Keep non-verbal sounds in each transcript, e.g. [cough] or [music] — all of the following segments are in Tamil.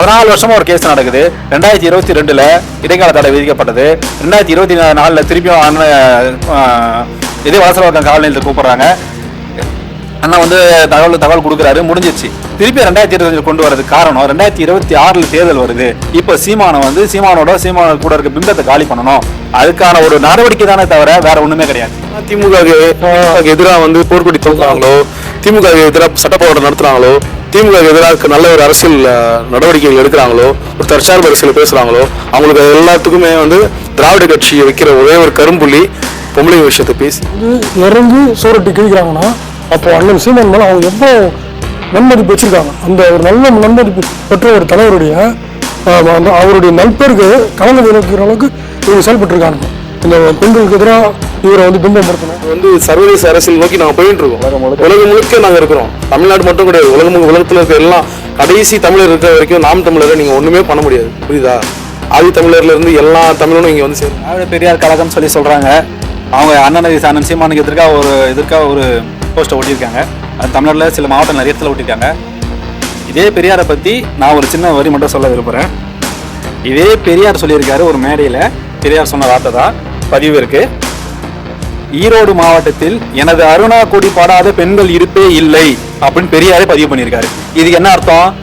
பதினாலு வருஷமா ஒரு கேஸ் நடக்குது. ரெண்டாயிரத்தி இருபத்தி ரெண்டுல இடைக்கால தடை விதிக்கப்பட்டது. ரெண்டாயிரத்தி இருபத்தி நாலுல திருப்பியும் அண்ணன், இதே வளசர வட்டம் காவல் கூப்பிடுறாங்க. அண்ணா வந்து தகவல் தகவல் கொடுக்குறாரு. முடிஞ்சிச்சு திருப்பி ரெண்டாயிரத்தி இருபத்தஞ்சு கொண்டு வரது காரணம் ரெண்டாயிரத்தி இருபத்தி ஆறுல தேர்தல் வருது. இப்போ சீமானை வந்து சீமானோட சீமான கூட இருக்க பிம்பத்தை காலி பண்ணணும். அதுக்கான ஒரு நடவடிக்கை தானே தவிர வேற ஒண்ணுமே கிடையாது. திமுக எதிராக வந்து போர்க்கொடி தோன்றாங்களோ திமுக எதிராக சட்ட போராட்டம் நடத்துறாங்களோ திமுக எதிராக நல்ல ஒரு அரசியல் நடவடிக்கைகள் எடுக்கிறாங்களோ ஒரு தற்சார்பு அரசியல் பேசுகிறாங்களோ அவங்களுக்கு எல்லாத்துக்குமே வந்து திராவிட கட்சியை வைக்கிற ஒரே ஒரு கரும்புள்ளி பொம்பளை விஷயத்தை பேசி. வந்து இறங்கி சோரட்டி கிழிக்கிறாங்கன்னா அப்போ அண்ணன் சீமான் மேலே அவங்க எவ்வளோ நன்மதிப்பு வச்சுருக்காங்க. அந்த ஒரு நல்ல நன்மதிப்பு பெற்ற ஒரு தலைவருடைய அவருடைய நட்பருக்கு கலந்து விளக்குற அளவுக்கு இவங்க செயல்பட்டுருக்காங்க. பெண்களுக்கு எதிராக இவரை வந்து பிம்பப்படுத்தணும் வந்து சர்வதேச அரசியல் நோக்கி நாங்க போயிட்டு இருக்கோம். உலகம் முழுக்க. நாங்க இருக்கிறோம். தமிழ்நாடு மட்டும் கிடையாது உலகம் உலகத்துல இருக்க எல்லாம் கடைசி தமிழர் இருக்கிற வரைக்கும் நாம் தமிழரை நீங்க ஒண்ணுமே பண்ண முடியாது. புரியுதா? ஆதி தமிழர்ல இருந்து எல்லா தமிழனும் இங்க வந்து சேரும். திராவிட பெரியார் கழகம் சொல்லி சொல்றாங்க. அவங்க அண்ணன் அண்ணன் சீமானுக்கு எதிர்க்காக ஒரு எதிர்க்காக ஒரு போஸ்டர் ஒட்டியிருக்காங்க. அது தமிழ்நாட்டில் சில மாவட்டம் நிறைய இடத்துல ஒட்டியிருக்காங்க. இதே பெரியாரை பத்தி நான் ஒரு சின்ன வரி மட்டும் சொல்ல விரும்புறேன். இதே பெரியார் சொல்லியிருக்காரு ஒரு மேடையில. பெரியார் சொன்ன வார்த்தை தான் பதிவு இருக்கு. ஈரோடு மாவட்டத்தில் எனது அருணா கொடி பாடாத பெண்கள் இருப்பே இல்லை அப்படின்னு பெரியாரே பதிவு பண்ணியிருக்காரு. இதுக்கு என்ன அர்த்தம்?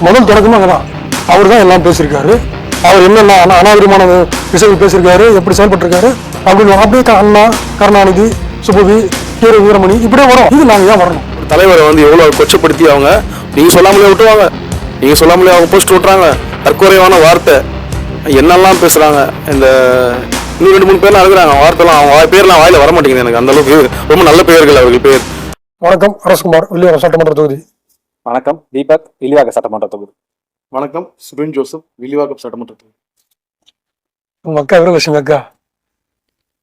முதல் தொடக்கமே அங்கதான். அவர் தான் எல்லாம் பேசியிருக்காரு. அவர் என்னென்ன அனா- அநாகரிகமான விஷயங்கள் பேசியிருக்காரு எப்படி செயல்பட்டிருக்காரு அப்படின்னு அப்படியே க- அண்ணா கருணாநிதி சுபவி கீர வீரமணி இப்படியே வரும். இது நாங்கள் ஏன் வரணும்? தலைவரை வந்து எவ்வளவு கொச்சப்படுத்தி அவங்க? நீங்க சொல்லாமலே விட்டுவாங்க. நீங்க சொல்லாமலே அவங்க போஸ்ட் விட்டுறாங்க. தற்குறைவான வார்த்தை. என்னெல்லாம் பேசுறாங்க? இந்த இன்னும் ரெண்டு மூணு பேர்லாம் இருக்கிறாங்க. வார்த்தைலாம் அவங்க பேர்லாம் வாயில வர மாட்டேங்குது எனக்கு. அந்த அளவுக்கு ரொம்ப நல்ல பெயர்கள் அவர்கள் பேர். வணக்கம். அரசகுமார் வில்லியம் சட்டமன்ற தொகுதி. வணக்கம். தீபக் இலிவாக சட்டமன்ற தொகுதி. வணக்கம். சுபின் ஜோசப் வில்லிவாக்கம் சட்டமன்றத்தில் உங்க அக்கா வீரலட்சுமி அக்கா?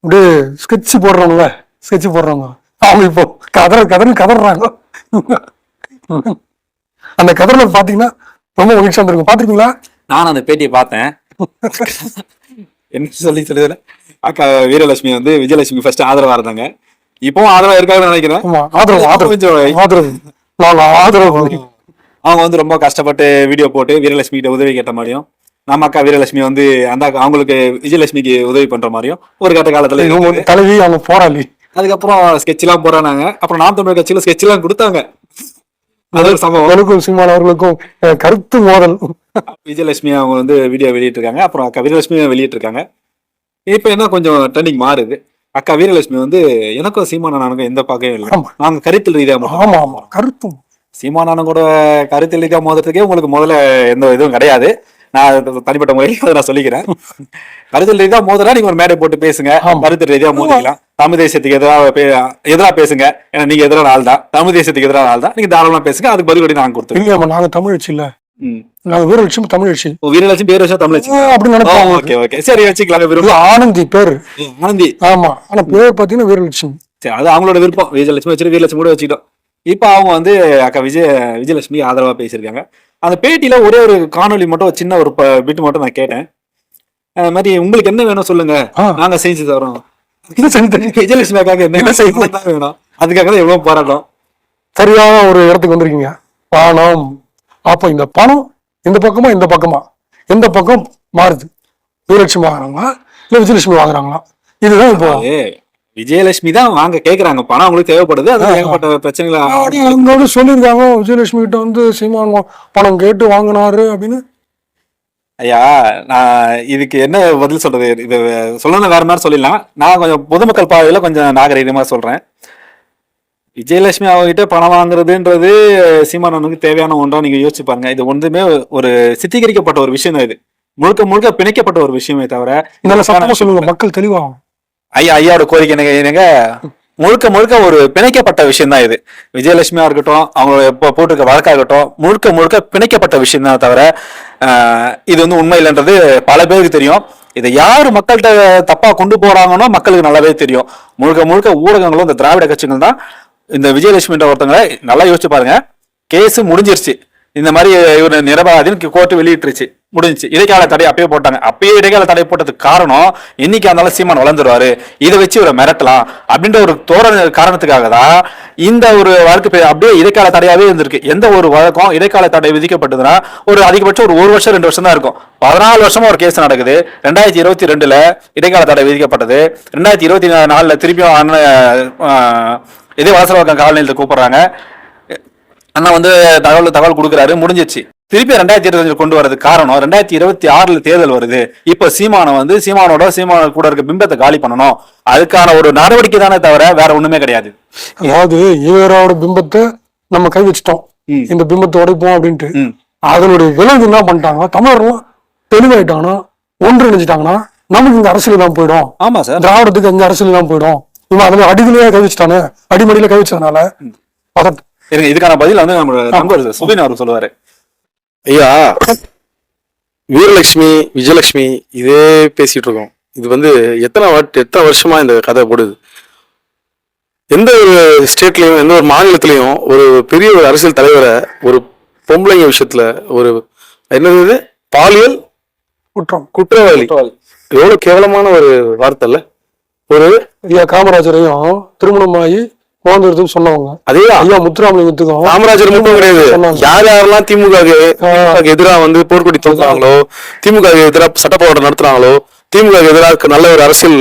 அப்படியே ஸ்கெட்ச் போடுறவங்கள ஸ்கெட்ச் போடுறவங்க அவங்க இப்போ கதற கதறி கதறாங்க. அந்த கதறல பாத்தீங்கன்னா ரொம்ப மகிழ்ச்சியா இருந்திருக்கும். பாத்திருக்கீங்களா நான் அந்த பேட்டியை பார்த்தேன். என்ன சொல்லி சொல்லுதுல அக்கா வீரலட்சுமி வந்து விஜயலட்சுமி ஃபர்ஸ்ட் ஆதரவா இருந்தாங்க. இப்பவும் ஆதரவா இருக்காங்கன்னு நினைக்கிறேன். ஆதரவு ஆதரவு. அவங்க வந்து ரொம்ப கஷ்டப்பட்டு வீடியோ போட்டு வீரலட்சுமி கிட்ட உதவி கேட்ட மாதிரியும் நம்ம அக்கா வீரலட்சுமி வந்து அந்த அவங்களுக்கு விஜயலட்சுமிக்கு உதவி பண்ற மாதிரியும் ஒரு கட்ட காலத்துல தலைவி அவங்க போராளி. அதுக்கப்புறம் ஸ்கெட்ச் எல்லாம் போறானாங்க அப்புறம் நாம் தமிழர் கட்சியில ஸ்கெட்ச் எல்லாம் கொடுத்தாங்க. எனக்கும் சீமான் அவர்களுக்கும் கருத்து மோதல். விஜயலட்சுமி அவங்க வந்து வீடியோ வெளியிட்டிருக்காங்க. அப்புறம் அக்கா வீரலட்சுமி வெளியிட்டிருக்காங்க. இப்போ என்ன கொஞ்சம் ட்ரெண்டிங் மாறுது. அக்கா வீரலட்சுமி வந்து எனக்கும் சீமானனுக்கும் எந்த பார்க்கவே இல்லை. ஆமா. நாங்க கருத்தில் ரீதியா மோதுறோம். ஆமா ஆமா. கருத்தும். சீமானனும் கூட கருத்தில் ரீதியா மோதுறதுக்கே உங்களுக்கு முதல்ல எந்த இதுவும் கிடையாது. நான் தனிப்பட்ட முறையில் அதை [laughs] நான் சொல்லிக்கிறேன். கருத்தில் ரீதியா மோதுறா நீங்க ஒரு மேடை போட்டு பேசுங்க. கருத்து ரீதியா மோதிக்கலாம். தமிழ் தேசத்துக்கு எதிராக எதிராக பேசுங்க. ஏன்னா நீங்க எதிரான ஆள் தான் தமிழ் தேசத்துக்கு எதிரான ஆள் தான் நீங்க தாராளமா பேசுங்க. அதுக்கு பதிலடி கொடுத்துருவோம் இல்லையாமா நாங்க தமிழச்சி இல்ல. நாங்க வீரலட்சுமி தமிழச்சி ஓ, வீரலட்சுமி பேர் வச்சா தமிழ் அஹ், அப்படி நினைப்பாங்க. Okay okay. சரி வச்சுக்கலாம். ஆனந்தி பேரு. ஆனந்தி. ஆமா. ஆனா பேர் பாத்தீங்கன்னா வீரலட்சுமி சரி அது அவங்களோட விருப்பம். விஜயலட்சுமி வச்சுட்டு வீரலட்சுமி கூட வச்சுக்கிட்டோம். இப்போ அவங்க வந்து அக்கா விஜய விஜயலட்சுமி ஆதரவா பேசியிருக்காங்க. அந்த பேட்டியில ஒரே ஒரு காணொளி மட்டும் ஒரு சின்ன ஒரு பிட் மட்டும் நான் கேட்டேன். அது மாதிரி உங்களுக்கு என்ன வேணும் சொல்லுங்க. ஆ. நாங்க செஞ்சு தரோம். இது சரி தெரியும் விஜயலட்சுமி அக்காக்கு என்ன செய்யணும்? தான் வேணும். அதுக்காக தான் எவ்வளவு போராட்டம். சரியான ஒரு இடத்துக்கு வந்திருக்கீங்க. பணம். அப்ப இந்த பணம் இந்த பக்கமா இந்த பக்கமா? எந்த பக்கம் மாறுது? வீரலட்சுமி வாங்குறாங்களா? இல்ல விஜயலட்சுமி வாங்குறாங்களா? இதுதான் இப்போ விஜயலட்சுமி தான் வாங்க கேக்குறாங்க. பணம் அவங்களுக்கு தேவைப்படுது அது ஏகப்பட்ட பிரச்சனைகளை அப்படி அவங்க சொல்லியிருக்காங்க விஜயலட்சுமி கிட்ட வந்து சீமான் பணம் கேட்டு வாங்கினாரு அப்படின்னு. ஐயா நான் இதுக்கு என்ன பதில் சொல்றது? இது சொல்லணும் வேற மாதிரி சொல்லிடலாம். நான் கொஞ்சம் பொதுமக்கள் பார்வையில கொஞ்சம் நாகரீகமா சொல்றேன். விஜயலட்சுமி அவங்ககிட்ட பணம் வாங்குறதுன்றது சீமானனுக்கு தேவையான ஒன்றா நீங்க யோசிச்சு பாருங்க. இது ஒன்றுமே ஒரு சித்தீகரிக்கப்பட்ட ஒரு விஷயம் தான் இது. முழுக்க முழுக்க பிணைக்கப்பட்ட ஒரு விஷயமே தவிர இதெல்லாம் சொல்லுங்க மக்கள் தெளிவாகும். ஐயா ஐயாவோட கோரிக்கை என்னங்க என்னங்க? முழுக்க முழுக்க ஒரு பிணைக்கப்பட்ட விஷயம் தான் இது. விஜயலட்சுமியா இருக்கட்டும் அவங்க எப்போ போட்டிருக்க வழக்காகட்டும் முழுக்க முழுக்க பிணைக்கப்பட்ட விஷயம் தான் தவிர இது வந்து உண்மை இல்லைன்றது பல பேருக்கு தெரியும். இதை யார் மக்கள்கிட்ட தப்பா கொண்டு போறாங்கன்னோ மக்களுக்கு நல்லாவே தெரியும். முழுக்க முழுக்க ஊடகங்களும் இந்த திராவிட கட்சிகள் தான் இந்த விஜயலட்சுமின்ற ஒருத்தங்களை நல்லா யோசிச்சு பாருங்க. கேஸ் முடிஞ்சிருச்சு. இந்த மாதிரி இவர் நிரபராதின்னு கோர்ட்டு வெளியிட்டுருச்சு. முடிஞ்சிச்சு. இடைக்கால தடை அப்பயே போட்டாங்க. அப்பயே இடைக்கால தடை போட்டதுக்கு காரணம் என்னைக்கு இருந்தாலும் சீமான் வளர்ந்துருவாரு. இதை வச்சு இவரை மிரட்டலாம் அப்படின்ற ஒரு தோரண காரணத்துக்காக தான் இந்த ஒரு வழக்கு அப்படியே இடைக்கால தடையாவே இருந்திருக்கு. எந்த ஒரு வழக்கம் இடைக்கால தடை விதிக்கப்பட்டதுன்னா ஒரு அதிகபட்சம் ஒரு ஒரு வருஷம் ரெண்டு வருஷம் தான் இருக்கும். பதினாலு வருஷமா ஒரு கேஸ் நடக்குது. ரெண்டாயிரத்தி இருபத்தி ரெண்டுல இடைக்கால தடை விதிக்கப்பட்டது. ரெண்டாயிரத்தி இருபத்தி நாலுல திருப்பியும் அண்ணன், இதே வளசரவாக்கம் காவல் நிலையத்தை கூப்பிடுறாங்க. அண்ணா வந்து தகவல் தகவல் கொடுக்குறாரு. முடிஞ்சிச்சு. திருப்பி ரெண்டாயிரத்தி இருபத்தஞ்சு கொண்டு வரது காரணம் ரெண்டாயிரத்தி இருபத்தி ஆறுல தேர்தல் வருது. இப்ப சீமானை வந்து சீமானோட சீமான கூட இருக்க பிம்பத்தை காலி பண்ணணும். அதுக்கான ஒரு நடவடிக்கை தானே தவிர வேற ஒண்ணுமே கிடையாது. அதாவது ஈவரோட பிம்பத்தை நம்ம கை வச்சிட்டோம். இந்த பிம்பத்தை உடைப்போம் அப்படின்ட்டு. அதனுடைய விளைவு என்ன பண்ணிட்டாங்க தமிழர்லாம் தெளிவாயிட்டாங்கன்னா ஒன்றிணைஞ்சிட்டாங்கன்னா நமக்கு இந்த அரசியல் தான் போயிடும். ஆமா சார். திராவிடத்துக்கு எங்க அரசியல் தான் போயிடும். இவன் அதுல அடியிலேயே கை வச்சுட்டானே. அடிமடியில கை வச்சதுனால பதட் இருங்க இதுக்கான பதில் வந்து நம்ம நண்பர் சுபின் அவர் சொல்லுவாரு. ஐயா வீரலட்சுமி விஜயலட்சுமி இதே பேசிட்டு இருக்கோம் இது வந்து எத்தனை வாட் எத்தனை வருஷமா இந்த கதை போடுது எந்த ஒரு ஸ்டேட்லயும் எந்த ஒரு மாநிலத்திலையும் ஒரு பெரிய ஒரு அரசியல் தலைவரை ஒரு பொம்பளைங்க விஷயத்துல ஒரு என்னது இது? பாலியல் குற்றம். குற்றவாளி. எவ்வளவு கேவலமான ஒரு வார்த்தை இல்ல? ஒரு ஐயா காமராஜரையும் திருமணமாகி இருக்குன்னு சொன்னவங்க. அதே ஐயா முத்துராமலிங்கத்துக்கும் காமராஜர் மட்டும் கிடையாது. யார் யாரெல்லாம் திமுக க்கு எதிரா வந்து போர்க்கொடி தூக்குறாங்களோ திமுக க்கு எதிரா சட்ட போராட்டம் நடத்துறாங்களோ திமுக எதிராக நல்ல ஒரு அரசியல்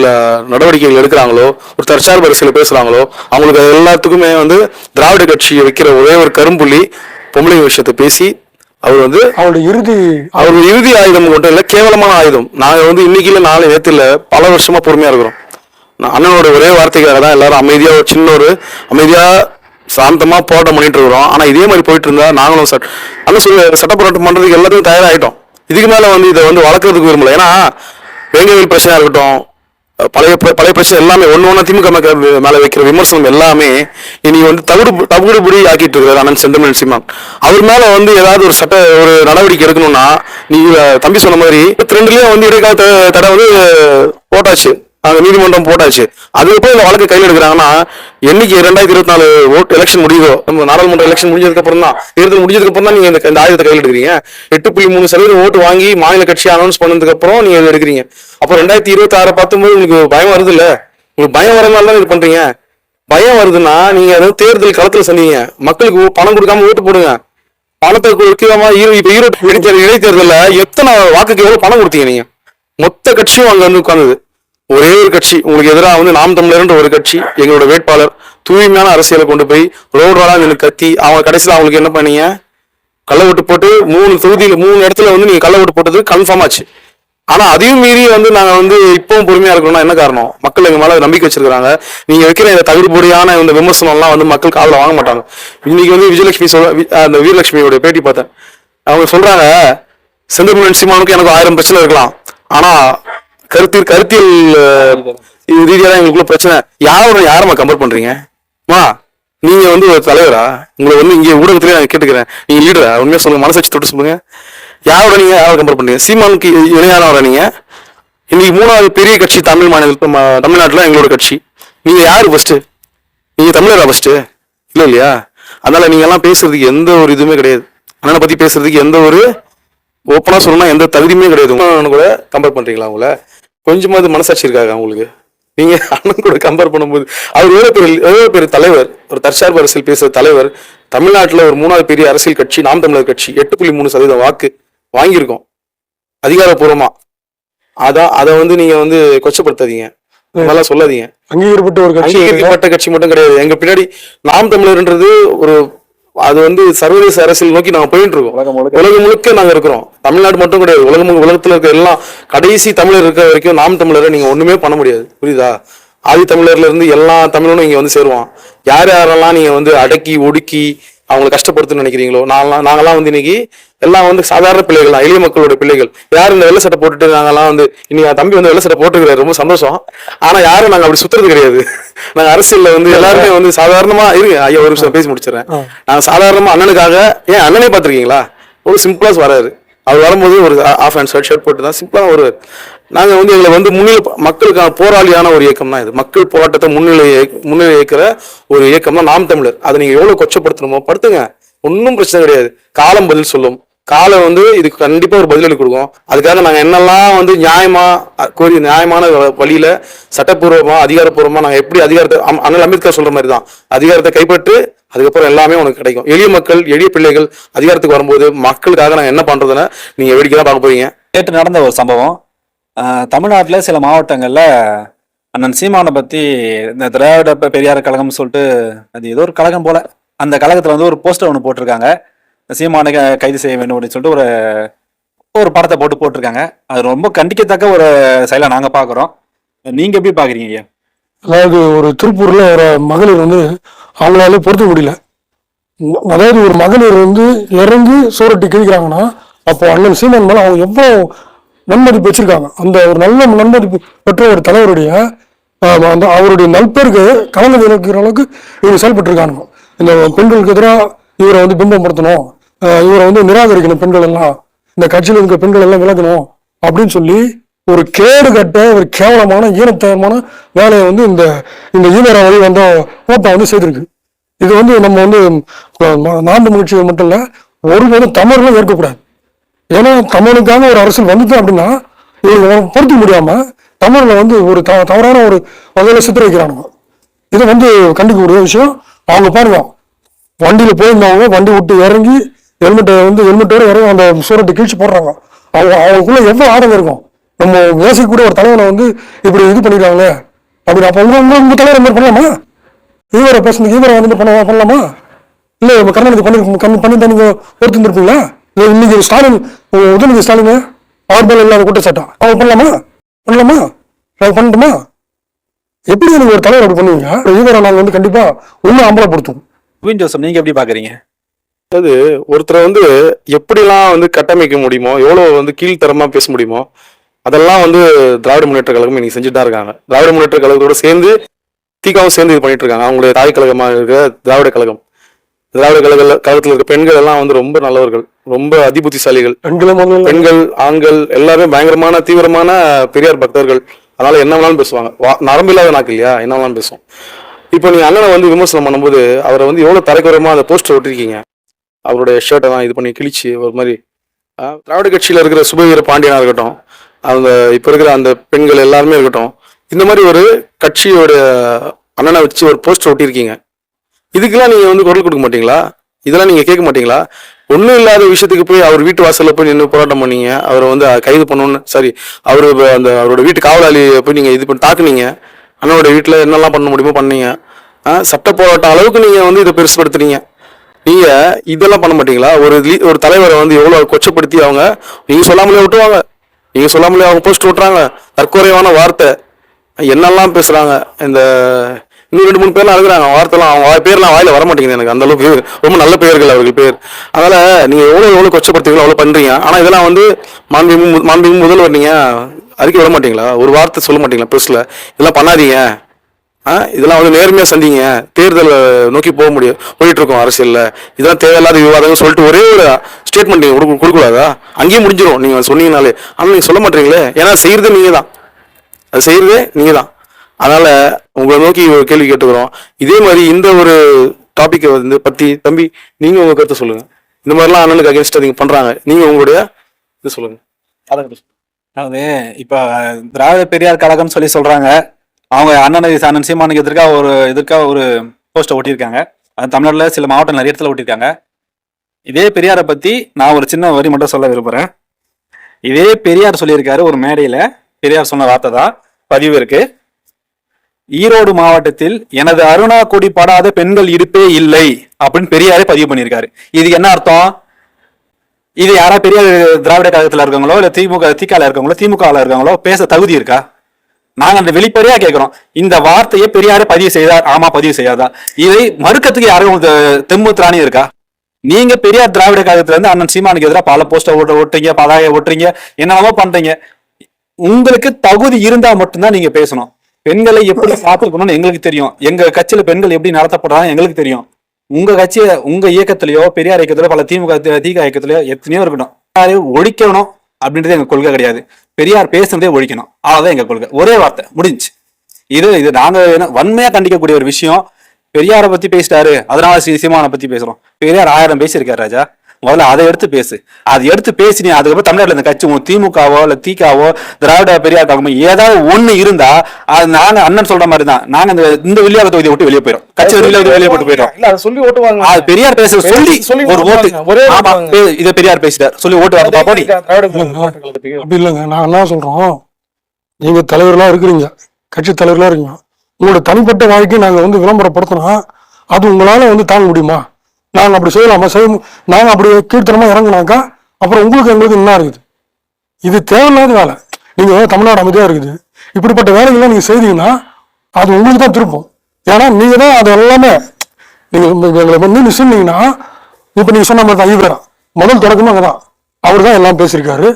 நடவடிக்கைகள் எடுக்கிறாங்களோ ஒரு தற்சார்பு அரசியல் பேசுறாங்களோ அவங்களுக்கு எல்லாத்துக்குமே வந்து திராவிட கட்சியை வைக்கிற ஒரே ஒரு கரும்புள்ளி பொம்பளை விஷயத்தை பேசி அவர் வந்து அவருடைய இறுதி அவர் இறுதி ஆயுதம் மட்டும் இல்ல கேவலமான ஆயுதம். நாங்க வந்து இன்னைக்கு இல்ல நாளை நேத்து இல்ல பல வருஷமா பொறுமையா இருக்கிறோம். அண்ணனோட ஒரே வார்த்தைக்காக தான் எல்லாரும் அமைதியாக ஒரு சின்ன ஒரு அமைதியாக சாந்தமாக போராட்டம் பண்ணிட்டு இருக்கிறோம். ஆனால் இதே மாதிரி போயிட்டு இருந்தா நாங்களும் சட் அண்ணன் சொல்லி சட்ட போராட்டம் பண்ணுறதுக்கு எல்லாத்துக்கும் தயாராகிட்டோம் இதுக்கு மேலே வந்து இதை வந்து வளர்க்குறதுக்கு விரும்பல. ஏன்னா வேங்கவேல் பிரச்சனையாக இருக்கட்டும் பழைய பழைய பிரச்சனை எல்லாமே ஒன்று ஒன்றா திமுக மேலே வைக்கிற விமர்சனம் எல்லாமே இனி வந்து தவிடு தவிடுபடி ஆக்கிட்டு இருக்கிறார் அண்ணன் செந்தமிழ் சீமான். அவர் மேலே வந்து ஏதாவது ஒரு சட்ட ஒரு நடவடிக்கை எடுக்கணும்னா நீ தம்பி சொன்ன மாதிரி இருபத்தி ரெண்டுலயே வந்து இடைக்கால தடை வந்து போட்டாச்சு. நாங்கள் நீதிமன்றம் போட்டாச்சு. அதுக்கப்புறம் இந்த வழக்கு கையில் எடுக்கிறாங்கன்னா என்னைக்கு ரெண்டாயிரத்தி இருபத்தி நாலு ஓட் எலெக்ஷன் முடியுதோ நம்ம நாடாளுமன்ற எலெக்ஷன் முடிஞ்சதுக்கு அப்புறம் தான் தேர்தல் முடிஞ்சதுக்கு அப்புறம் தான் நீங்க இந்த ஆயுதத்தை கையில் எடுக்கிறீங்க. எட்டு புள்ளி மூணு சதவீதம் ஓட்டு வாங்கி மாநில கட்சி அனௌன்ஸ் பண்ணதுக்கு அப்புறம் நீங்க இதை எடுக்கிறீங்க. அப்போ ரெண்டாயிரத்தி இருபத்தி ஆறு பார்த்தும்போது உங்களுக்கு பயம் வருது இல்ல உங்களுக்கு பயம் வரதுனால தான் இது பண்றீங்க? பயம் வருதுன்னா நீங்க அதாவது தேர்தல் களத்துல சொன்னீங்க மக்களுக்கு பணம் கொடுக்காம ஓட்டு போடுங்க. பணத்தை கொடுக்காம ஈரோ- இப்ப ஈரோடு இடைத்தேர்தல் இடைத்தேர்தல்ல எத்தனை வாக்குக்கு எவ்வளவு பணம் கொடுத்தீங்க நீங்க? மொத்த கட்சியும் அங்க வந்து உட்காந்து ஒரே ஒரு கட்சி உங்களுக்கு எதிராக வந்து நாம் தமிழர்ன்ற ஒரு கட்சி எங்களோட வேட்பாளர் தூய்மையான அரசியலை கொண்டு போய் ரோடு ரோடா நின்று கத்தி அவங்க கடைசியில் அவங்களுக்கு என்ன பண்ணீங்க? கள்ள ஓட்டு போட்டு மூணு தொகுதியில் மூணு இடத்துல வந்து நீங்கள் கள்ள ஓட்டு போட்டது கன்ஃபார்ம் ஆச்சு. ஆனால் அதையும் மீறி வந்து நாங்கள் வந்து இப்பவும் பொறுமையாக இருக்கணும்னா என்ன காரணம்? மக்கள் எங்கள் மேலே நம்பிக்கை வச்சிருக்காங்க நீங்கள் வைக்கிற இந்த தகுதிபடியான இந்த விமர்சனம்லாம் வந்து மக்கள் காதுல வாங்க மாட்டாங்க. இன்னைக்கு வந்து விஜயலட்சுமி சொல்ல அந்த வீரலட்சுமியோட பேட்டி பார்த்தேன். அவங்க சொல்கிறாங்க செந்தமிழன் சீமானுக்கு எனக்கு ஆயிரம் பிரச்சனை இருக்கலாம். ஆனால் கருத்தியல் கருத்தியல் ரீதியாக இது எங்களுக்குள்ள பிரச்சனை. யாரோட யாரம்மா கம்பேர் பண்றீங்க? மா நீங்க வந்து ஒரு தலைவரா? உங்களை வந்து இங்கே ஊடகத்திலே நான் கேட்டுக்கிறேன். நீங்க லீடரா உண்மையாக சொல்லுங்க மனசாட்சி தொட்டு சொல்லுங்க. யாரோட நீங்க யாரை கம்பேர் பண்றீங்க? சீமானுக்கு இணையானவரா நீங்க? இன்னைக்கு மூணாவது பெரிய கட்சி தமிழ் மாநில தமிழ்நாட்டில் எங்களோட கட்சி. நீங்க யாரு ஃபர்ஸ்ட் நீங்க தமிழரா ஃபர்ஸ்ட் இல்லை இல்லையா? அதனால நீங்க எல்லாம் பேசுறதுக்கு எந்த ஒரு இதுவுமே கிடையாது. அண்ணனை பத்தி பேசுறதுக்கு எந்த ஒரு ஓப்பனாக சொல்லணும்னா எந்த தகுதியுமே கிடையாது. கூட கம்பேர் பண்றீங்களா உங்களை? கொஞ்சமாவது மனசாட்சி இருக்காங்க அவங்களுக்கு நீங்க அண்ணன் கூட கம்பேர் பண்ணும்போது அவர் எவ்வளவு பெரிய எவ்வளவு பெரிய தலைவர்? ஒரு தற்சார்பு அரசியல் பேசுற தலைவர். தமிழ்நாட்டுல ஒரு மூணாவது பெரிய அரசியல் கட்சி நாம் தமிழர் கட்சி எட்டு புள்ளி மூணு சதவீதம் வாக்கு வாங்கியிருக்கோம். அதிகாரப்பூர்வமா. அதான் அதை வந்து நீங்க வந்து கொச்சப்படுத்தாதீங்க. அதெல்லாம் சொல்லாதீங்க. அங்கீகரிப்பட்ட ஒரு கட்சி. அங்கீகரிக்கப்பட்ட கட்சி மட்டும் கிடையாது. எங்க பின்னாடி நாம் தமிழர்ன்றது ஒரு அது வந்து சர்வதேச அரசியல் நோக்கி நாங்க போயிட்டு இருக்கோம் உலகம் முழுக்க. நாங்க இருக்கிறோம். தமிழ்நாடு மட்டும் கிடையாது. உலகம் முழு- உலகத்துல இருக்க எல்லாம் கடைசி தமிழர் இருக்க வரைக்கும் நாம் தமிழரை நீங்க ஒண்ணுமே பண்ண முடியாது. புரியுதா? ஆதி தமிழர்ல இருந்து எல்லா தமிழனும் இங்க வந்து சேருவான். யார் யாரெல்லாம் நீங்க வந்து அடக்கி ஒடுக்கி அவங்களை கஷ்டப்படுத்தணும்னு நினைக்கிறீங்களோ? நாங்களாம் நாங்கெல்லாம் வந்து இன்னைக்கு எல்லாம் வந்து சாதாரண பிள்ளைகள் தான், எளிய மக்களோட பிள்ளைகள். யார் இந்த வெள்ளை சட்டை போட்டுட்டு நாங்கெல்லாம் வந்து இன்னைக்கு என் தம்பி வந்து வெள்ளை சட்டை போட்டுக்கிறாரு ரொம்ப சந்தோஷம். ஆனா யாரும் நாங்க அப்படி சுத்துறது கிடையாது. நாங்க அரசியல்ல வந்து எல்லாருமே வந்து சாதாரணமா இருங்க. ஐயா ஒரு நிமிஷம் பேசி முடிச்சிடறேன். நாங்க சாதாரணமா அண்ணனுக்காக ஏன் அண்ணனே பாத்திருக்கீங்களா ஒரு சிம்பிளா வராரு அவர் வரும்போது ஒரு ஆஃப் ஹேண்ட் ஷர்ட் ஷர்ட் போட்டு தான் சிம்பிளாக வருவார் நாங்கள் வந்து எங்களை வந்து முன்னிலை மக்களுக்கான போராளியான ஒரு இயக்கம் தான் இது. மக்கள் போராட்டத்தை முன்னிலை முன்னிலை இயக்கிற ஒரு இயக்கம் தான் நாம் தமிழர். அதை நீங்கள் எவ்வளோ கொச்சப்படுத்தணுமோ படுத்துங்க. ஒன்றும் பிரச்சனை கிடையாது. காலம் பதில் சொல்லும். காலம் வந்து இதுக்கு கண்டிப்பாக ஒரு பதிலளி கொடுக்கும் அதுக்காக நாங்கள் என்னெல்லாம் வந்து நியாயமா கோரி நியாயமான வ- சட்டப்பூர்வமாக அதிகாரப்பூர்வமாக நாங்கள் எப்படி அதிகாரத்தை அம்- அண்ணல் அம்பேத்கர் சொல்கிற மாதிரி தான். அதிகாரத்தை கைப்பற்று அதுக்கப்புறம் எல்லாமே உனக்கு கிடைக்கும். எளிய மக்கள் எளிய பிள்ளைகள் அதிகாரத்துக்கு வரும்போது மக்களுக்காக நாங்கள் என்ன பண்ணுறதுன்னு நீங்கள் வேடிக்கை தான் பார்க்க போறீங்க. நேற்று நடந்த ஒரு சம்பவம். தமிழ்நாட்டில் சில மாவட்டங்களில் அண்ணன் சீமானை பற்றி இந்த திராவிட பெரியார் கழகம்னு சொல்லிட்டு அது ஏதோ ஒரு கழகம் போல. அந்த கழகத்தில் வந்து ஒரு போஸ்டர் ஒன்று போட்டிருக்காங்க. சீமானை கைது செய்ய வேண்டும் அப்படின்னு சொல்லிட்டு ஒரு ஒரு படத்தை போட்டு போட்டிருக்காங்க. அது ரொம்ப கண்டிக்கத்தக்க ஒரு செயலை நாங்கள் பார்க்குறோம் நீங்கள் எப்படி பார்க்குறீங்க ஐயா? அதாவது ஒரு திருப்பூரில் ஒரு மகளிர் வந்து அவங்களால பொறுத்த முடியல. அதாவது ஒரு மகளிர் வந்து இறங்கி சோரட்டி கிழிக்கிறாங்கன்னா அப்போ அண்ணன் சீமான் மேலே அவங்க எவ்வளோ நன்மதிப்பு வச்சிருக்காங்க. அந்த ஒரு நல்ல நன்மதிப்பு பெற்ற ஒரு தலைவருடைய அந்த அவருடைய நல்பெருக்கு கலந்து விளக்குற அளவுக்கு இவங்க செயல்பட்டிருக்காங்க இந்த பெண்களுக்கு எதிராக இவரை வந்து பிம்பப்படுத்தணும் இவரை வந்து நிராகரிக்கணும் பெண்கள் எல்லாம் இந்த கட்சியில் இருக்கிற பெண்கள் எல்லாம் விலகணும் அப்படின்னு சொல்லி ஒரு கேடு கட்ட ஒரு கேவலமான ஈனத்தனமான வேலையை வந்து இந்த இந்த ஈவேரா வழி வந்த கூட்டம் வந்து செய்திருக்கு. இது வந்து நம்ம வந்து அஹ், நான்கு முயற்சிகள் மட்டும் இல்ல ஒருபோதும் தமிழ்ல ஏற்கக்கூடாது. ஏன்னா தமிழுக்காக ஒரு அரசியல் வந்துச்சு அப்படின்னா இவங்க பொருத்த முடியாம தமிழ்ல வந்து ஒரு த தவறான ஒரு வகையில சித்தரிக்கிறானுங்க. இது வந்து கண்டிக்கக்கூடிய விஷயம். அவங்க பாருங்க வண்டியில போயிருந்தவங்க வண்டி விட்டு இறங்கி ஹெல்மெட்டை வந்து ஹெல்மெட்டோட இறங்கி அந்த சூரத்தை கீழ்ச்சி போடுறாங்க. அவங்க அவங்களுக்குள்ள எவ்வளோ ஆதங்கம் இருக்கும். நம்ம நேசிக்கக்கூடிய ஒரு தலைவனை வந்து இப்படி இது பண்ணிடுறாங்களே அப்படி அப்போ உங்க உங்க- உங்க தலைவர் இந்த மாதிரி பண்ணலாமா? ஈவரை பேசுனது ஈவரை வந்து பண்ண பண்ணலாமா? இல்லை நம்ம கருணாநிதி பண்ணி கண்ணு பண்ணி தான் நீங்க பொறுத்திருந்திருப்பீங்களா இல்லை இன்னைக்கு ஸ்டாலின் உதயநிதி ஸ்டாலின் அவர் மேல இல்லாத குற்றச்சாட்டம் அவங்க பண்ணலாமா? பண்ணலாமா? நாங்கள் பண்ணட்டுமா? எப்படி நீங்கள் ஒரு தலைவர் அப்படி பண்ணுவீங்க? ஈவரை நாங்கள் வந்து கண்டிப்பாக இன்னும் அம்பலப்படுத்துவோம். குவின் ஜோசப் நீங்கள் எப்படி பார்க்குறீங்க அதாவது ஒருத்தரை வந்து எப்படிலாம் வந்து கட்டமைக்க முடியுமோ எவ்வளவு வந்து கீழ்த்தரமா பேச முடியுமோ அதெல்லாம் வந்து திராவிட முன்னேற்ற கழகம் இன்னைக்கு செஞ்சுட்டு தான் இருக்காங்க. திராவிட முன்னேற்ற கழகத்தோட சேர்ந்து திகாவும் சேர்ந்து இது பண்ணிட்டு இருக்காங்க. அவங்களுடைய தாய் கழகமா இருக்க திராவிட கழகம். திராவிட கழக கழகத்துல இருக்க பெண்கள் எல்லாம் வந்து ரொம்ப நல்லவர்கள். ரொம்ப அதிபுத்திசாலிகள். பெண்கள் ஆண்கள் எல்லாருமே பயங்கரமான தீவிரமான பெரியார் பக்தர்கள். அதனால என்ன வேணாலும் பேசுவாங்க. வா- நரம்பு இல்லாத நாக்கு இல்லையா? என்ன வேணாலும் பேசுவோம். இப்போ நீங்க அண்ணனை வந்து விமர்சனம் பண்ணும்போது அவரை வந்து எவ்வளவு தரைக்குறமா அந்த போஸ்டர் ஒட்டிருக்கீங்க? அவருடைய ஷர்ட்டை தான் இது பண்ணி கிழிச்சு ஒரு மாதிரி திராவிட கட்சியில் இருக்கிற சுபவீர பாண்டியனாக இருக்கட்டும் அந்த இப்போ இருக்கிற அந்த பெண்கள் எல்லாருமே இருக்கட்டும் இந்த மாதிரி ஒரு கட்சியோட அண்ணனை வச்சு ஒரு போஸ்டர் ஒட்டியிருக்கீங்க. இதுக்கெல்லாம் நீங்கள் வந்து குரல் கொடுக்க மாட்டீங்களா? இதெல்லாம் நீங்கள் கேட்க மாட்டீங்களா? ஒன்றும் இல்லாத விஷயத்துக்கு போய் அவர் வீட்டு வாசலில் போய் நின்று போராட்டம் பண்ணீங்க அவரை வந்து கைது பண்ணணும்னு சாரி அவர் அந்த அவரோட வீட்டு காவலாளி போய் நீங்கள் இது பண்ணி தாக்குனீங்க அண்ணனோட வீட்டில் என்னெல்லாம் பண்ண முடியுமோ பண்ணீங்க ஆ, சட்ட போராட்டம் அளவுக்கு நீங்கள் வந்து இதை பெருசுப்படுத்துறீங்க நீங்க இதெல்லாம் பண்ண மாட்டீங்களா? ஒரு ஒரு தலைவரை வந்து எவ்வளவு கொச்சப்படுத்தி அவங்க நீங்க சொல்லாமலே விட்டுவாங்க நீங்க சொல்லாமலே அவங்க போஸ்ட் விட்டுறாங்க. தற்கொலையான வார்த்தை. என்னெல்லாம் பேசுறாங்க? இந்த இன்னும் ரெண்டு மூணு பேர்லாம் இருக்கிறாங்க வார்த்தைலாம் அவங்க பேர்லாம் வாயில வர மாட்டேங்குது எனக்கு அந்த அளவுக்கு. ரொம்ப நல்ல பெயர்கள் அவர்கள் பேர். அதனால நீங்க எவ்வளவு எவ்வளவு கொச்சப்படுத்துவீங்களோ அவ்வளவு பண்றீங்க. ஆனா இதெல்லாம் வந்து மாண்பு மு- முதல்வர் நீங்க அறிக்கை விட மாட்டீங்களா? ஒரு வார்த்தை சொல்ல மாட்டீங்களா? பிரஸ்ல இதெல்லாம் பண்ணாதீங்க. இதெல்லாம் வந்து நேர்மையாக சந்திங்க தேர்தலை நோக்கி போக முடியும் போயிட்டு இருக்கோம் அரசியலில். இதெல்லாம் தேவையில்லாத விவாதங்கள் சொல்லிட்டு ஒரே ஒரு ஸ்டேட்மெண்ட் நீங்கள் கொடுக்க கொடுக்கூடாதா அங்கேயும் முடிஞ்சிடும் நீங்கள் சொன்னீங்கனாலே. ஆனால் நீங்கள் சொல்ல மாட்டீங்களே? ஏன்னா செய்கிறது நீங்கள் தான் அது செய்கிறதே நீங்கள் தான் அதனால் உங்களை நோக்கி கேள்வி கேட்டுக்கிறோம். இதே மாதிரி இந்த ஒரு டாப்பிக்கை வந்து பற்றி தம்பி நீங்கள் உங்கள் கருத்தை சொல்லுங்கள் இந்த மாதிரிலாம் அண்ணனுக்கு அகேன்ஸ்ட் நீங்கள் பண்ணுறாங்க நீங்கள் உங்களுடைய இது சொல்லுங்கள் அதாவது இப்போ திராவிட பெரியார் கழகம்னு சொல்லி சொல்கிறாங்க அவங்க அண்ணன் அண்ணன் சீமானுக்கு எதிர்க்காக ஒரு எதிர்க்காக ஒரு போஸ்டர் ஒட்டியிருக்காங்க. அது தமிழ்நாட்டில் சில மாவட்டம் நிறைய இடத்துல ஒட்டியிருக்காங்க. இதே பெரியாரை பற்றி நான் ஒரு சின்ன வரி மட்டும் சொல்ல விரும்புகிறேன் இதே பெரியார் சொல்லியிருக்காரு ஒரு மேடையில். பெரியார் சொன்ன வார்த்தை தான் பதிவு இருக்கு. ஈரோடு மாவட்டத்தில் எனது அருணா கொடி படாத பெண்கள் இருப்பே இல்லை அப்படின்னு பெரியாரே பதிவு பண்ணியிருக்காரு. இது என்ன அர்த்தம்? இது யாரா பெரிய திராவிட கழகத்தில் இருக்கவங்களோ இல்லை திமுக திகால இருக்கவங்களோ திமுகல இருக்காங்களோ பேச தகுதி இருக்கா? நாங்க அந்த வெளிப்படையா கேட்கிறோம் இந்த வார்த்தையை பெரியாரே பதிவு செய்தார் ஆமா பதிவு செய்யாதா? இதை மறுக்கிறதுக்கு யாரும் தெம்பு திராணி இருக்கா? நீங்க பெரியார் திராவிட கழகத்துல இருந்து அண்ணன் சீமானுக்கு எதிராக பல போஸ்டர் ஓட்ட ஓட்டுறீங்க பதாகை ஓட்டுறீங்க என்னென்னமோ பண்றீங்க. உங்களுக்கு தகுதி இருந்தா மட்டும்தான் நீங்க பேசணும். பெண்களை எப்படி பார்த்துக்கணும்னு எங்களுக்கு தெரியும். எங்க கட்சியில பெண்கள் எப்படி நடத்தப்படுறாங்க எங்களுக்கு தெரியும். உங்க கட்சியை உங்க இயக்கத்திலயோ பெரியார் இயக்கத்திலயோ பல திமுக திக இயக்கத்திலயோ எத்தனையோ இருக்கணும் ஒழிக்கணும். அப்படின்றது எங்க கொள்கை கிடையாது. பெரியார் பேசுனதே ஒழிக்கணும். அவ்வளவுதான் எங்க கொள்கை. ஒரே வார்த்தை முடிஞ்சு. இது இது நாங்க வன்மையா கண்டிக்கக்கூடிய ஒரு விஷயம். பெரியாரை பத்தி பேசிட்டாரு. அதனால சி- சீமானை பத்தி பேசுறோம். பெரியார் ஆயிரம் பேசியிருக்காரு ராஜா. முதல்ல அதை எடுத்து பேசு. அதை எடுத்து பேசி நீ அதுக்கப்புறம் தமிழ்நாட்டுல இந்த கட்சி திமுகவோ இல்ல திகாவோ திராவிட பெரியார் கழகமோ ஏதாவது ஒண்ணு இருந்தா அது நாங்க அண்ணன் சொல்ற மாதிரி தான் நாங்க இந்த இந்த வில்லியாக தொகுதியை விட்டு வெளியே போயிடும் கட்சி வெளியே வெளியே போட்டு போயிடும் இல்ல அதை சொல்லி ஓட்டுவாங்க அது பெரியார் பேச சொல்லி சொல்லி ஒரு ஓட்டு. ஒரே இதை பெரியார் பேசிட்டார். சொல்லி ஓட்டு வாங்க பாப்போம். அப்படி இல்லைங்க. நான் என்ன சொல்றோம்? நீங்க தலைவர்களா இருக்கிறீங்க. கட்சி தலைவர்களா இருக்கீங்க. உங்களோட தனிப்பட்ட வாழ்க்கையை நாங்க வந்து விளம்பரப்படுத்தினா அது உங்களால வந்து தாங்க முடியுமா? நாங்கள் அப்படி செய்யலாமா. செய்ய நாங்கள் அப்படி கீர்த்தனமாக இறங்குனாக்கா அப்புறம் உங்களுக்கு எங்களுக்கு என்ன இருக்குது? இது தேவையில்லாத வேலை. நீங்கள் தமிழ்நாடு அமைதியாக இருக்குது. இப்படிப்பட்ட வேலைகள்லாம் நீங்கள் செய்தீங்கன்னா அது உங்களுக்கு தான் திருப்பம். ஏன்னா நீங்கள் தான் அது எல்லாமே நீங்கள் எங்களை வந்து நீ சொன்னீங்கன்னா இப்போ நீங்கள் சொன்ன மாதிரி தான் ஈவரா முதல் தொடக்கமும் அங்கே தான். அவர் தான் எல்லாம் பேசியிருக்காரு.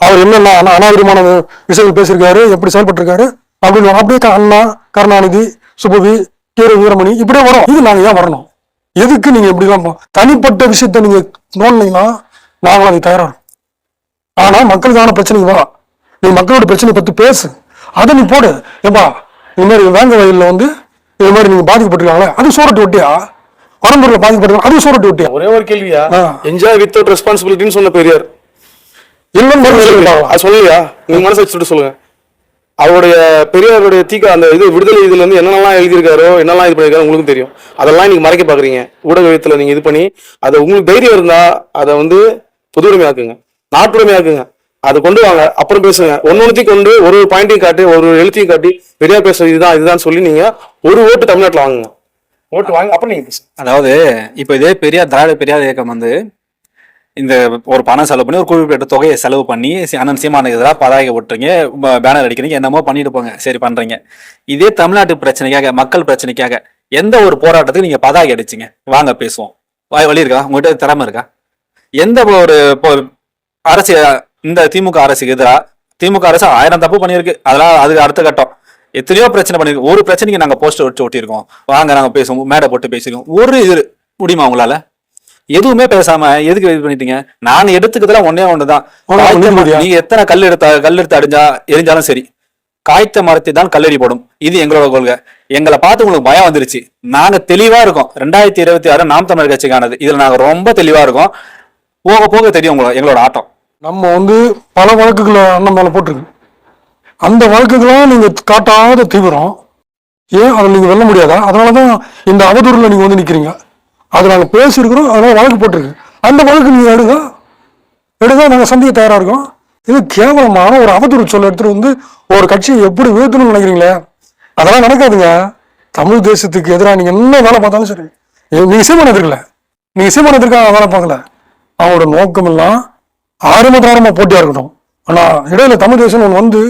அவர் என்னென்ன அனா- விஷயங்கள் பேசியிருக்காரு எப்படி செயல்பட்டிருக்காரு அப்படின்னு அப்படியே க- அண்ணா கருணாநிதி சுபவி கீர வீரமணி இப்படியே வரும். இது நாங்கள் ஏன் வரணும்? எதுக்கு நீங்க இப்படிலாம் தனிப்பட்ட விஷயத்த நீங்க நோண்டினீங்கன்னா நாங்களும் அதுக்கு தயாரா ஆனா மக்களுக்கான பிரச்சனைக்கு வா நீ மக்களோட பிரச்சனை பத்தி பேசு. அதை நீ போடு. ஏப்பா இந்த மாதிரி வேங்க வயல்ல வந்து இது மாதிரி நீங்க பாதிக்கப்பட்டிருக்காங்களே அது சூரட்டு ஒட்டியா வரம்பூர்ல பாதிக்கப்பட்டிருக்காங்க அது சூரட்டு ஒட்டியா ஒரே ஒரு கேள்வியா. என்ஜாய் வித்தவுட் ரெஸ்பான்சிபிலிட்டின்னு சொன்ன பெரியார். இல்லைன்னு சொல்லலையா? நீங்க மனசு வச்சுட்டு சொல்லுங்க. அவருடைய பெரியாருடைய தீக்கா அந்த இது விடுதலை இதுல இருந்து என்னென்னலாம் எழுதியிருக்காரோ என்னெல்லாம் இது பண்ணிருக்காரு உங்களுக்கும் தெரியும். அதெல்லாம் நீங்க மறைக்க பாக்குறீங்க. ஊடகத்துல நீங்க இது பண்ணி அதை உங்களுக்கு தைரியம் இருந்தா அதை வந்து பொது உடைமையாக்குங்க நாட்டுடைமையாக்குங்க. அதை கொண்டு வாங்க. அப்புறம் பேசுங்க. ஒன்னொன்னுத்தையும் கொண்டு ஒரு ஒரு பாயிண்டையும் காட்டி ஒரு ஒரு எழுத்தையும் காட்டி பெரியார் பேசுறது இதுதான் இதுதான் சொல்லி நீங்க ஒரு ஓட்டு தமிழ்நாட்டுல வாங்குங்க. ஓட்டு வாங்க அப்புறம் நீங்க அதாவது இப்ப இதே பெரியார் திராவிட பெரியார் இயக்கம் வந்து இந்த ஒரு பணம் செலவு பண்ணி ஒரு குறிப்பிட்ட தொகையை செலவு பண்ணி சி- அண்ணன் சீமானுக்கு எதிராக பதாகை ஓட்டுறீங்க பேனர் அடிக்கிறீங்க என்னமோ பண்ணிட்டு போங்க சரி பண்றீங்க. இதே தமிழ்நாட்டு பிரச்சனைக்காக மக்கள் பிரச்சனைக்காக எந்த ஒரு போராட்டத்துக்கு நீங்க பதாகை அடிச்சிங்க? வாங்க பேசுவோம். வாய் வழி இருக்கா? உங்ககிட்ட திறமை இருக்கா? எந்த ஒரு அரசு இந்த திமுக அரசுக்கு எதிராக திமுக அரசு ஆயிரம் தப்பு பண்ணியிருக்கு. அதெல்லாம் அதுக்கு அடுத்த கட்டம். எத்தனையோ பிரச்சனை பண்ணிருக்கு ஒரு பிரச்சனைக்கு நாங்கள் போஸ்டர் வச்சு ஒட்டியிருக்கோம். வாங்க நாங்கள் பேசுவோம். மேடை போட்டு பேசியிருக்கோம். ஒரு இது முடியுமா உங்களால? எதுவுமே பேசாம எதுக்கு இது பண்ணிட்டீங்க? நான் எடுத்துக்கிறதுல ஒன்னே ஒண்ணுதான்? நீங்க எத்தனை கல் எடுத்த கல் எடுத்து அடிஞ்சா எரிஞ்சாலும் சரி. காய்த்த மரத்தை தான் கல்லெறி போடும். இது எங்களோட கொள்கை. எங்களை பார்த்து உங்களுக்கு பயம் வந்துருச்சு. நாங்க தெளிவா இருக்கோம். ரெண்டாயிரத்தி இருபத்தி ஆறு நாம் தமிழர் கட்சிக்கானது. இதுல நாங்க ரொம்ப தெளிவா இருக்கோம். போக போக தெரியும் உங்களோட எங்களோட ஆட்டம். நம்ம வந்து பல வழக்குகளை அண்ணன் மேல போட்டிருக்கு. அந்த வழக்குகளாம் நீங்க காட்டாத தீவிரம். ஏன் அதை நீங்க வெல்ல முடியாதா? அதனாலதான் இந்த அவதூறுல நீங்க வந்து நிக்கிறீங்க. அது நாங்கள் பேசியிருக்கிறோம் அதனால் வழக்கு போட்டிருக்கு. அந்த வழக்கு நீங்கள் எடுங்க. எடுங்க நாங்கள் சந்திக்க தயாராக இருக்கோம். இது கேவலமான ஒரு அவதூறு சொல்ல எடுத்துகிட்டு வந்து ஒரு கட்சியை எப்படி வீழ்த்தணும்னு நினைக்கிறீங்களே? அதெல்லாம் நடக்காதுங்க. தமிழ் தேசத்துக்கு எதிராக நீங்கள் என்ன வேலை பார்த்தாலும் சரி. நீ நீங்க சீமான் எதிர்க்கல. நீ சீமான் எதிர்க்காக வேலை பார்க்கல. அவங்களோட நோக்கமெல்லாம் எல்லாம் ஆரம்ப போட்டியாக இருக்கட்டும். ஆனால் இடையில தமிழ் தேசம் ஒன்று வந்து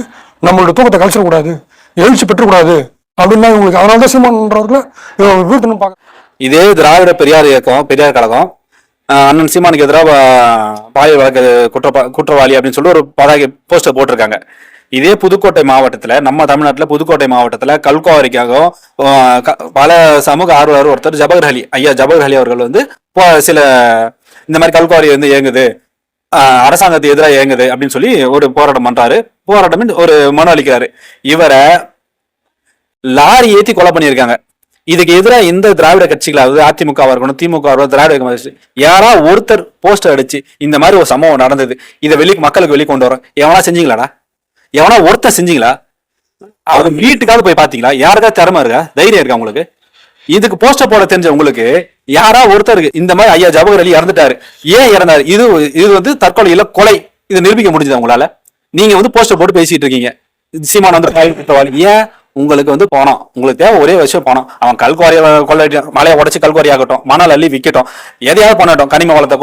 நம்மளோட தூக்கத்தை கழிச்சிடக்கூடாது எழுச்சி பெற்றக்கூடாது அப்படின்னா இவங்களுக்கு அதனால தான் சீமான்றவர்களை இவங்க வீழ்த்தணும் பார்க்க இதே திராவிட பெரியார் இயக்கம் பெரியார் கழகம் அண்ணன் சீமானுக்கு எதிராக பாய வழக்கு குற்ற குற்றவாளி அப்படின்னு சொல்லி ஒரு பதாகி போஸ்டர் போட்டிருக்காங்க. இதே புதுக்கோட்டை மாவட்டத்தில் நம்ம தமிழ்நாட்டில் புதுக்கோட்டை மாவட்டத்தில் கல்குவாரிக்காகவும் க- பல சமூக ஆர்வலர் ஒருத்தர் ஜபகர் அலி ஐயா ஜபகர் அலி அவர்கள் வந்து சில இந்த மாதிரி கல்குவாரி வந்து இயங்குது அரசாங்கத்துக்கு எதிராக இயங்குது அப்படின்னு சொல்லி ஒரு போராட்டம் பண்றாரு. போராட்டம் ஒரு மனு அளிக்கிறாரு. இவரை லாரி ஏற்றி கொலை பண்ணியிருக்காங்க. இதுக்கு எதிராக இந்த திராவிட கட்சிகளாவது அதிமுகவாக இருக்கணும் திமுக இருக்கணும் திராவிட கட்சி யாரா ஒருத்தர் போஸ்டர் அடிச்சு இந்த மாதிரி ஒரு சம்பவம் நடந்தது இதை வெளி மக்களுக்கு வெளி கொண்டு வரோம் எவனா செஞ்சீங்களாடா? எவனா ஒருத்தர் செஞ்சீங்களா? அவங்க வீட்டுக்காவது போய் பாத்தீங்களா? யாருக்காவது திறமை இருக்கா? தைரியம் இருக்கா உங்களுக்கு? இதுக்கு போஸ்டர் போட தெரிஞ்ச உங்களுக்கு யாரா ஒருத்தருக்கு இந்த மாதிரி ஐயா ஜபகர் அலி இறந்துட்டாரு. ஏன் இறந்தாரு? இது இது வந்து தற்கொலை இல்ல கொலை. இதை நிரூபிக்க முடிஞ்சது உங்களால? நீங்க வந்து போஸ்டர் போட்டு பேசிட்டு இருக்கீங்க. சீமான வந்து ஏன் உங்களுக்கு வந்து பணம். உங்களுக்கு தேவை ஒரே விஷயம் பணம். அவன் கல்குவாரியை கொள்ளடிட்டான் மலையை உடச்சி கல்குவாரி ஆகட்டும் மணல் அள்ளி விற்கட்டும் எதையாவது பண்ணட்டும் கனிம வளத்தை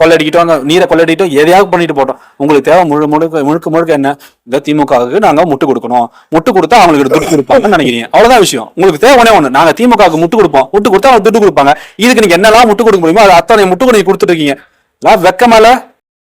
கொள்ளடிக்கிட்டோம் நீரை கொள்ளடிக்கிட்டோம் எதையாவது பண்ணிட்டு போட்டோம். உங்களுக்கு தேவை முழு முழுக்க முழுக்க முழுக்க என்ன? இந்த திமுகவுக்கு நாங்கள் முட்டு கொடுக்கணும். முட்டு கொடுத்தா அவங்களுக்கு துட்டு கொடுப்பாங்கன்னு நினைக்கிறீங்க. அவ்வளோதான் விஷயம். உங்களுக்கு தேவை ஒண்ணே ஒன்று நாங்கள் திமுகவுக்கு முட்டு கொடுப்போம். முட்டு கொடுத்தா அவங்க துட்டு கொடுப்பாங்க. இதுக்கு நீங்கள் என்னெல்லாம் முட்டு கொடுக்க முடியுமோ அது அத்தனை முட்டு கொடுத்து கொடுத்துட்டு இருக்கீங்க. வெக்கமால